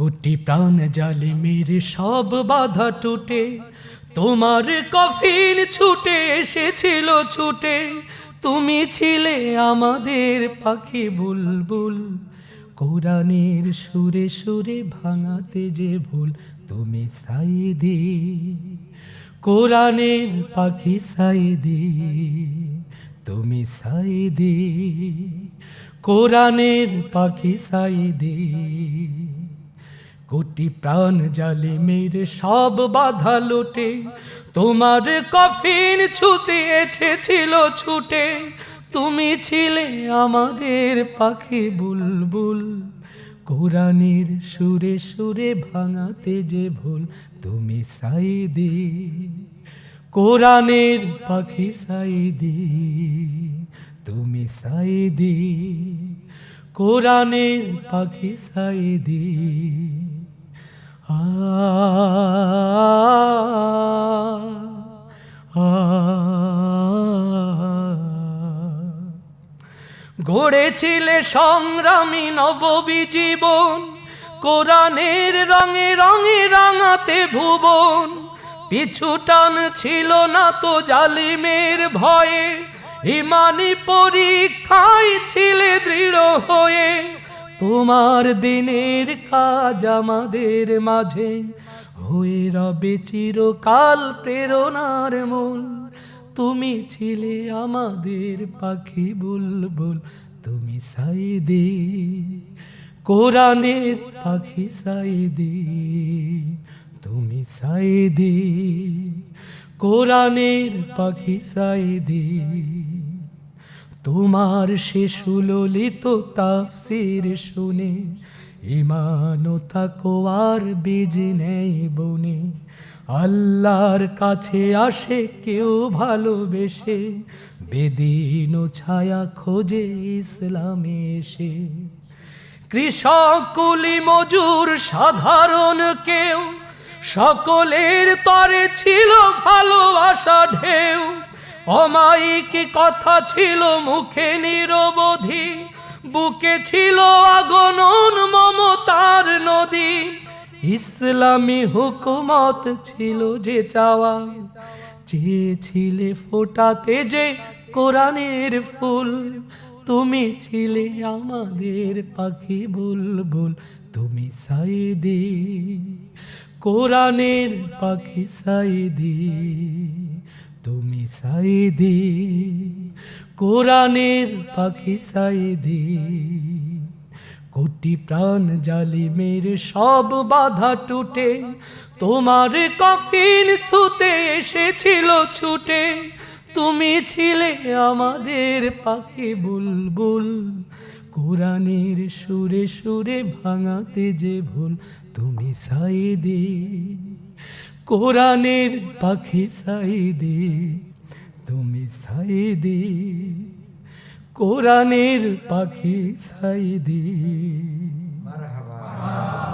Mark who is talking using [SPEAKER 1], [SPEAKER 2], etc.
[SPEAKER 1] কোটি প্রাণ জালে মেরে সব বাধা টুটে। তোমার কফিন ছুটে, এসেছিল ছুটে। তুমি ছিলে আমাদের পাখি বুলবুল। কোরআনের সুরে সুরে ভাঙাতে যে ভুল, তুমি সাইদি। কোরআনের পাখি সাইদি, তুমি সাইদি। কোরআনের পাখি সাইদি। কোটি প্রাণ জালে মেরে সব বাধা লোটে। তোমার কফিন ছুতে এসেছিল ছুটে। তুমি ছিলে আমাদের পাখি বুলবুল। কোরআনের সুরে সুরে ভাঙাতে যে ভুল, তুমি সাইদি। কোরআনের পাখি সাইদি, তুমি সাইদি। কোরআনের পাখি সাইদি। গড়েছিলে সংগ্রামী নববী জীবন কোরআনের রঙে রঙে রাঙাতে ভুবন। পিছু টান ছিল না তো জালিমের ভয়ে, ইমানি পরীক্ষায় তোমার দিনের কাজ আমাদের মাঝে। হয়ে রবে চিরকাল প্রেরণার মূল। তুমি ছিলে আমাদের পাখি বুলবুল। তুমি সাইদি, কোরআনের পাখি সাইদি। তুমি সাইদি, কোরআনের পাখি সাইদি। তোমার সে সুললিত তাফসির শুনে ইমানো বীজ নেই বনে। আল্লাহর কাছে আসে কেউ ভালোবেসে, বেদিন ছায়া খোঁজে ইসলামে এসে। কৃষক মজুর, সাধারণ কেউ, সকলের তরে ছিল ভালোবাসা ঢেউ। অমায়িক কথা ছিল মুখে নিরবধি, বুকে ছিল আগনন মমতার নদী। ইসলামী হুকুমত ছিল যে চাওয়া, চেয়েছিলে ফোটাতে যে কোরআনের ফুল। তুমি ছিলে আমাদের পাখি বুলবুল, তুমি সাইদি, কোরআনের পাখি সাইদি। তুমি সাইদি, কোরআনের পাখি সাইদি। কোটি প্রাণ জালিমের সব বাধা টুটে, তোমার কফিন ছুতে এসেছিল ছুটে। তুমি ছিলে আমাদের পাখি বুলবুল, কোরআনের সুরে সুরে ভাঙাতে যে ভুল। তুমি সাইদি কোরআনের পাখি সাইদি তুমি সাইদি। কোরআনের পাখি সাইদি।
[SPEAKER 2] মারহাবা।